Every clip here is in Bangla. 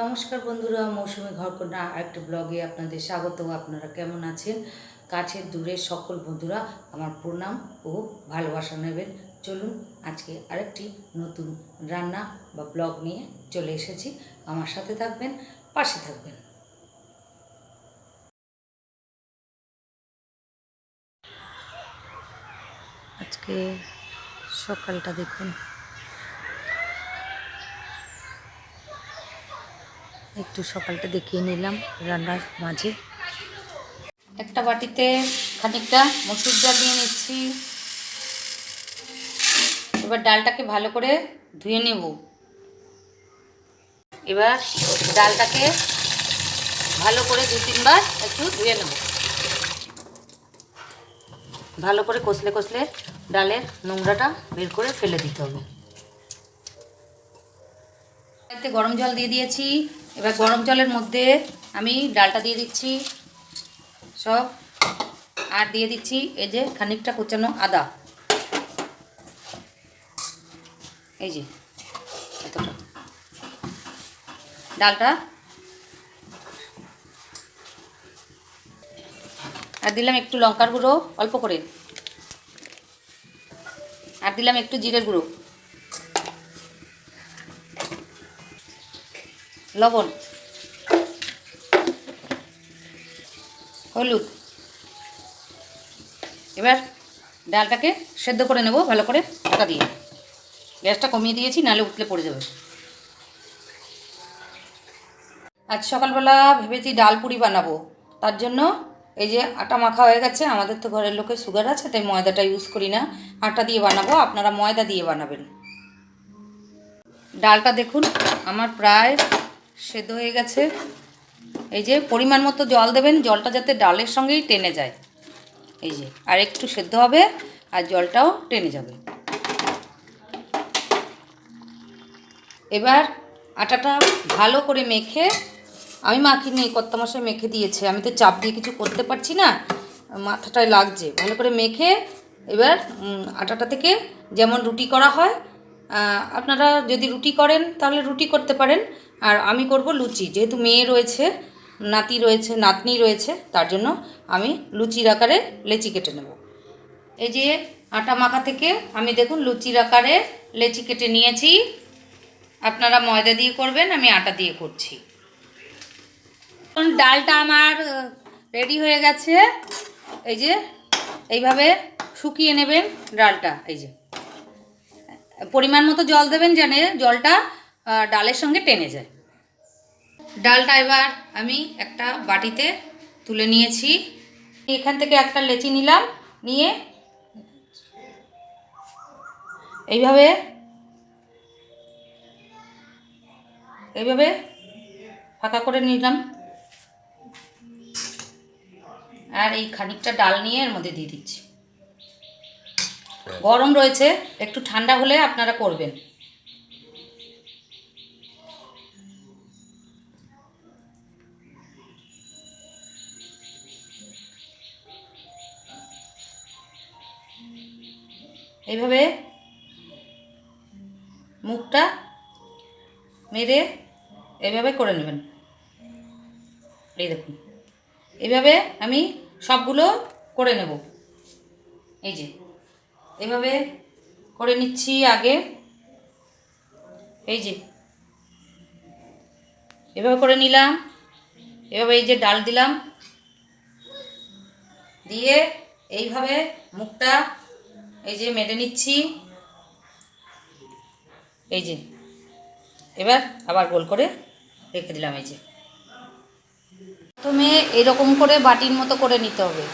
নমস্কার বন্ধুরা, মৌসুমি ঘরকন্যা আরেকটি ব্লগে আপনাদের স্বাগত আপনারা কেমন আছেন? কাছের দূরের সকল বন্ধুরা আমার প্রণাম ও ভালোবাসা নেবেন। চলুন আজকে আরেকটি নতুন রান্না বা ব্লগ নিয়ে চলে এসেছি। আমার সাথে থাকবেন, পাশে থাকবেন। আজকে সকালটা দেখুন। একটু সকালটা দেখিয়ে নিলাম রান্নার মাঝে। একটা বাটিতে খানিকটা মসুর ডাল নিয়ে নিচ্ছি। এবার ডালটাকে ভালো করে ধুয়ে নেব। এবার ডালটাকে ভালো করে দু তিনবার একটু ধুয়ে নেব। ভালো করে কষলে কষলে ডালের নোংরাটা বের করে ফেলে দিতে হবে। গরম জল দিয়ে দিয়েছি। এবার গরম জলের মধ্যে আমি ডালটা দিয়ে দিচ্ছি, সব। আর দিয়ে দিচ্ছি এই যে খানিকটা কুচানো আদা। এই যে, এতটা। ডালটা। আর দিলাম একটু লঙ্কার গুঁড়ো, অল্প করে। আর দিলাম একটু জিরের গুঁড়ো। লবণ। হলুদ। এবার ডালটাকে সেদ্ধ করে নেব, ভালো করে ঢাকা দিয়ে। গ্যাসটা কমিয়ে দিয়েছি, নাহলে উঠলে পড়ে যাবে। আজ সকালবেলা ভেবেছি ডাল পুরি বানাবো। তার জন্য এই যে আটা মাখা হয়ে গেছে, আমাদের তো ঘরের লোকের সুগার আছে, তাই ময়দাটা ইউজ করি না। আটা দিয়ে বানাবো, আপনারা ময়দা দিয়ে বানাবেন। ডালটা দেখুন, আমার প্রায় সেদ্ধ হয়ে গেছে। এই যে পরিমাণ মতো জল দেবেন, জলটা যাতে ডালের সঙ্গেই টেনে যায়। এই যে, আর একটু সেদ্ধ হবে, আর জলটাও টেনে যাবে। এবার আটাটা ভালো করে মেখে, আমি মাখিনি কত্তা মশাই মেখে দিয়েছে। আমি তো চাপ দিয়ে কিছু করতে পারছি না, মাথাটায় লাগছে। ভালো করে মেখে এবার আটাটা থেকে যেমন রুটি করা হয় আপনারা যদি রুটি করেন, তাহলে রুটি করতে পারেন। আর আমি করব লুচি। যেহেতু মেয়ে রয়েছে, নাতি রয়েছে, নাতনি রয়েছে, তার জন্য আমি লুচির আকারে লেচি কেটে নেব। এই যে আটা মাখা থেকে আমি দেখুন লুচির আকারে লেচি কেটে নিয়েছি। আপনারা ময়দা দিয়ে করবেন, আমি আটা দিয়ে করছি। ডালটা আমার রেডি হয়ে গেছে। এই যে এইভাবে শুকিয়ে নেবেন ডালটা, এই যে। পরিমাণ মতো জল দেবেন জানে জলটা ডালের সঙ্গে টেনে যায়। ডালটা এবার আমি একটা বাটিতে তুলে নিয়েছি। এখান থেকে একটা লেচি নিলাম, নিয়ে এইভাবে এইভাবে ফাঁকা করে নিলাম। আর এই খানিকটা ডাল নিয়ে এর মধ্যে দিয়ে দিচ্ছি। গরম রয়েছে, একটু ঠান্ডা হলে আপনারা করবেন। এইভাবে মুখটা মেরে এভাবে করে নেবেন। এই দেখুন। এইভাবে আমি সবগুলো করে নেব। এই যে এভাবে করে নিচ্ছি আগে। এই যে এভাবে করে নিলাম। এভাবে এই যে ডাল দিলাম। দিয়ে এইভাবে মুখটা এই যে মেরে নিচ্ছি। এই যে। এবার আবার গোল করে রেখে দিলাম এই যে। প্রথমে এরকম করে বাটির মতো করে নিতে হবে।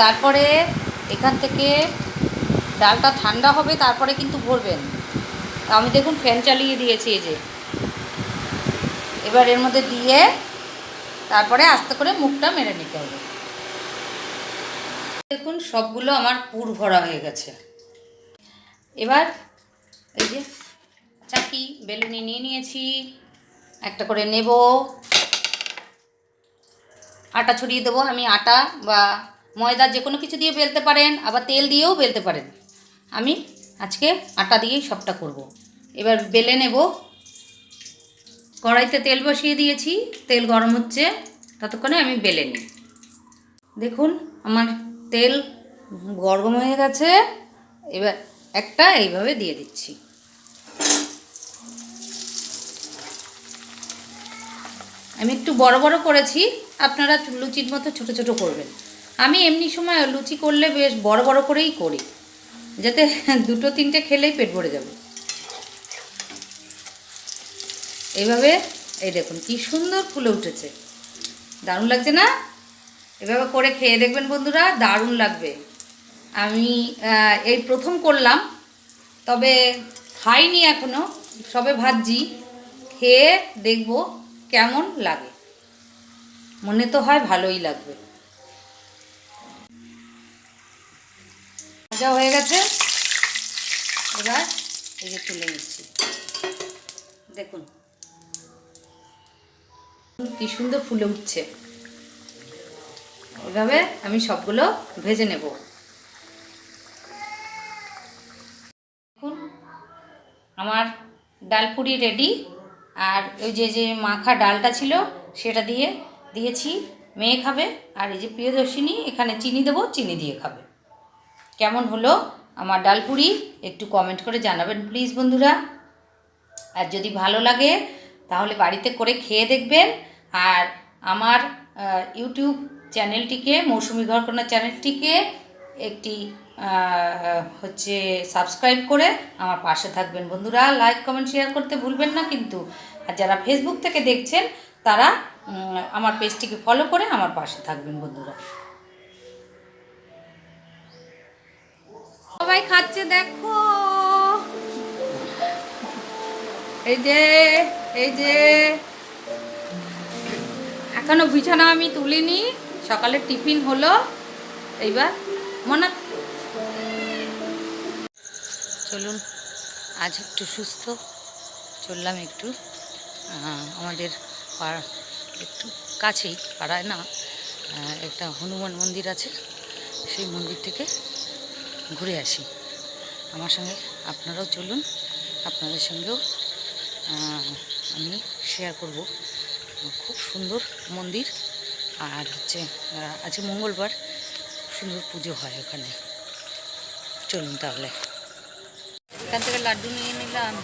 তারপরে এখান থেকে ডালটা ঠান্ডা হবে, তারপরে কিন্তু ভরবেন। আমি দেখুন ফ্যান চালিয়ে দিয়েছি এই যে। এবার এর মধ্যে দিয়ে তারপরে আস্তে করে মুখটা মেরে নিতে হবে। দেখুন, সবগুলো আমার পুর ভরা হয়ে গেছে। এবার এই যে চাকি বেলুনি নিয়ে নিয়েছি, একটা করে নেব। আটা ছড়িয়ে দেবো আমি, আটা বা ময়দা যে কোনো কিছু দিয়ে বেলতে পারেন, আবার তেল দিয়েও বেলতে পারেন। আমি আজকে আটা দিয়েই সবটা করব। এবার বেলে নেব। কড়াইতে তেল বসিয়ে দিয়েছি, তেল গরম হচ্ছে, ততক্ষণে আমি বেলে নিই। দেখুন, আমার তেল গরম হয়ে গেছে, এবার একটা এইভাবে দিয়ে দিচ্ছি। আমি একটু বড় বড় করেছি, আপনারা লুচির মতো ছোট ছোট করবেন। আমি এমনি সময় লুচি করলে বেশ বড় বড় করেই করি, যাতে দুটো তিনটে খেলেই পেট ভরে যাবে। এইভাবে, এই দেখুন, কি সুন্দর ফুলে উঠেছে। দারুণ লাগছে না? এভাবে করে খেয়ে দেখবেন বন্ধুরা দারুণ লাগবে। আমি এই প্রথম করলাম, তবে খাইনি এখনও, সবে ভাবছি খেয়ে দেখব কেমন লাগে। মনে তো হয় ভালোই লাগবে। ভাজা হয়ে গেছে। এবার এই যে তুলে নিচ্ছি। দেখুন, কি সুন্দর ফুলে উঠছে। এভাবে আমি সবগুলো ভেজে নেব। দেখুন, আমার ডাল পুরি রেডি আর ওই যে যে মাখা ডালটা ছিল, সেটা দিয়ে দিয়েছি। মেয়ে খাবে, আর এই যে প্রিয়দর্শিনী, এখানে চিনি দেবো, চিনি দিয়ে খাবে। কেমন হলো আমার ডাল পুরি? একটু কমেন্ট করে জানাবেন প্লিজ বন্ধুরা। আর যদি ভালো লাগে, তাহলে বাড়িতে করে খেয়ে দেখবেন। আর আমার ইউটিউব চ্যানেলটিকে, মৌসুমি ঘরকন্যা চ্যানেলটিকে একটি হচ্ছে সাবস্ক্রাইব করে আমার পাশে থাকবেন। বন্ধুরা, লাইক, কমেন্ট, শেয়ার করতে ভুলবেন না কিন্তু। আর যারা ফেসবুক থেকে দেখছেন, তারা আমার পেজটিকে ফলো করে আমার পাশে থাকবেন বন্ধুরা। সবাই খাচ্ছে, দেখো। এই যে এই যে। এখনও বিছানা আমি তুলিনি। সকালে টিফিন হলো, এইবার মনে চলুন, আজ একটু সুস্থ, চললাম একটু আমাদের পাড়া, একটু কাছেই, পাড়ায় না একটা হনুমান মন্দির আছে, সেই মন্দির থেকে ঘুরে আসি। আমার সঙ্গে আপনারাও চলুন, আপনাদের সঙ্গেও আমি শেয়ার করব। খুব সুন্দর মন্দির। আর হচ্ছে আজকে মঙ্গলবার, সুন্দর পুজো হয় ওখানে। চলুন তাহলে। এখান থেকে লাড্ডু নিয়ে নিলাম।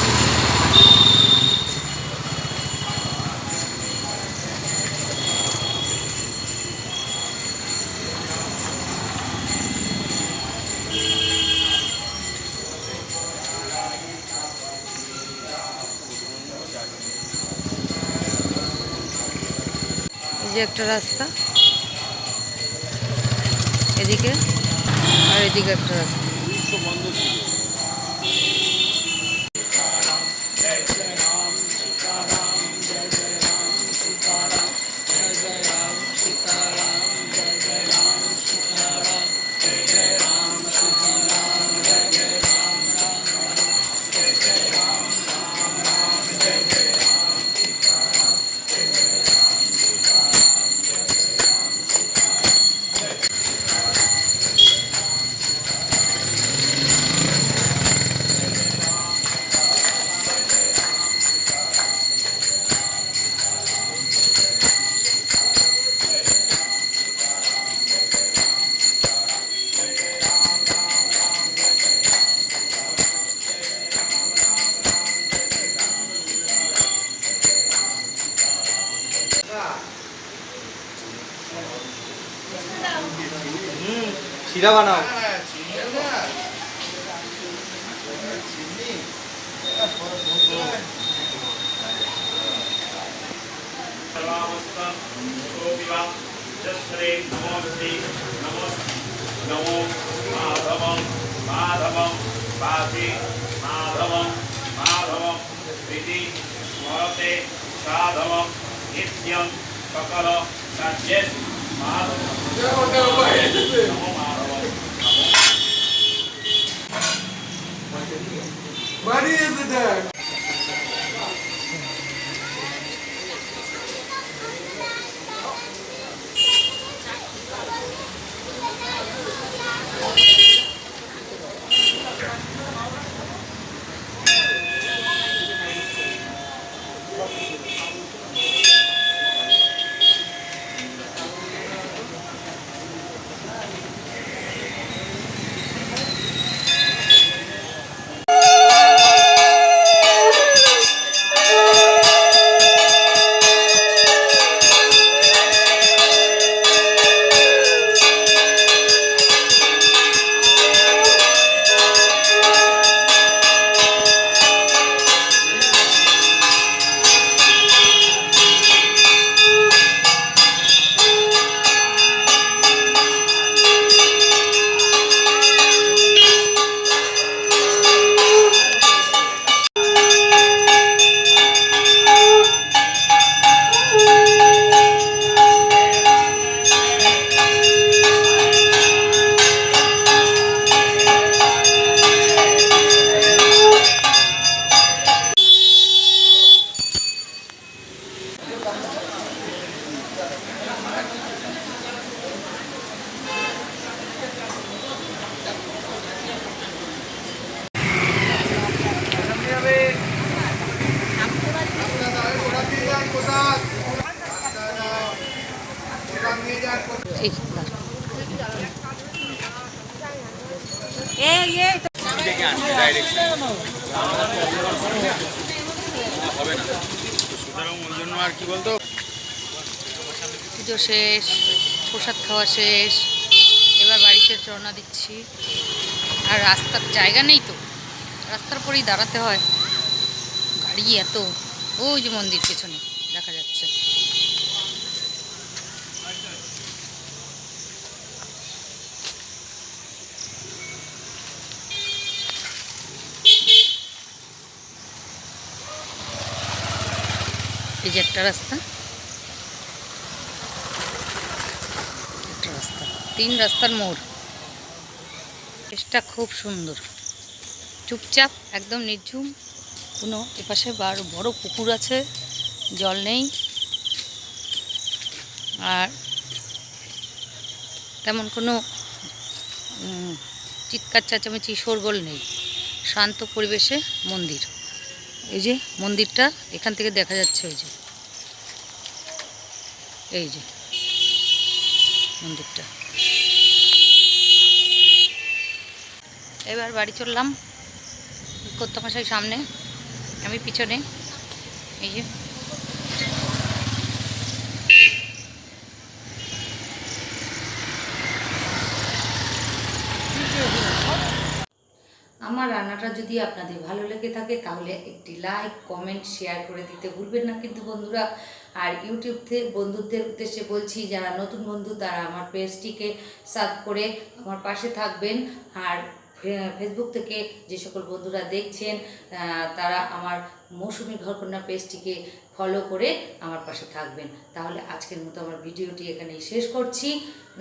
এই যে একটা রাস্তা। এদিকে আর এদিকে একটা রাস্তা। চিরা বানাও। নমো মাধবম মাধবম বাসি মাধবম মাধবম প্রীতি স্মরতে সাধবম নিত্যম সকল কার্যে মাধবম নমো adjourned. পুজো শেষ, প্রসাদ খাওয়া শেষ, এবার বাড়িতে রওনা দিচ্ছি। আর রাস্তার জায়গা নেই তো, রাস্তার পরেই দাঁড়াতে হয়। গাড়ি এত, ওই যে মন্দির পেছনে, দেখা যাচ্ছে। এই যে একটা রাস্তা। একটা রাস্তা। তিন রাস্তার মোড়। দেশটা খুব সুন্দর। চুপচাপ, একদম নির্ঝুম কোনো এপাশে বড় পুকুর আছে, জল নেই। আর তেমন কোনো চিৎকার, চেঁচামেচি, শোরগোল নেই। শান্ত পরিবেশে মন্দির। এই যে মন্দিরটা, এখান থেকে দেখা যাচ্ছে ওই যে। এই যে মন্দিরটা। এবার বাড়ি চললাম। কর্তামশাই সামনে, আমি পিছনে। এই যে আমার রান্নাটা যদি আপনাদের ভালো লেগে থাকে, তাহলে একটি লাইক কমেন্ট শেয়ার করে দিতে ভুলবেন না কিন্তু বন্ধুরা। আর ইউটিউব থেকে বন্ধুদের উদ্দেশ্যে বলছি, যারা নতুন বন্ধু, তারা আমার পেজটিকে সাব করে আমার পাশে থাকবেন। আর ফেসবুক থেকে যে সকল বন্ধুরা দেখছেন তারা আমার মৌসুমি ঘরকন্যা পেজটিকে ফলো করে আমার পাশে থাকবেন। তাহলে আজকের মতো আমার ভিডিওটি এখানেই শেষ করছি।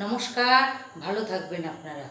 নমস্কার, ভালো থাকবেন আপনারা।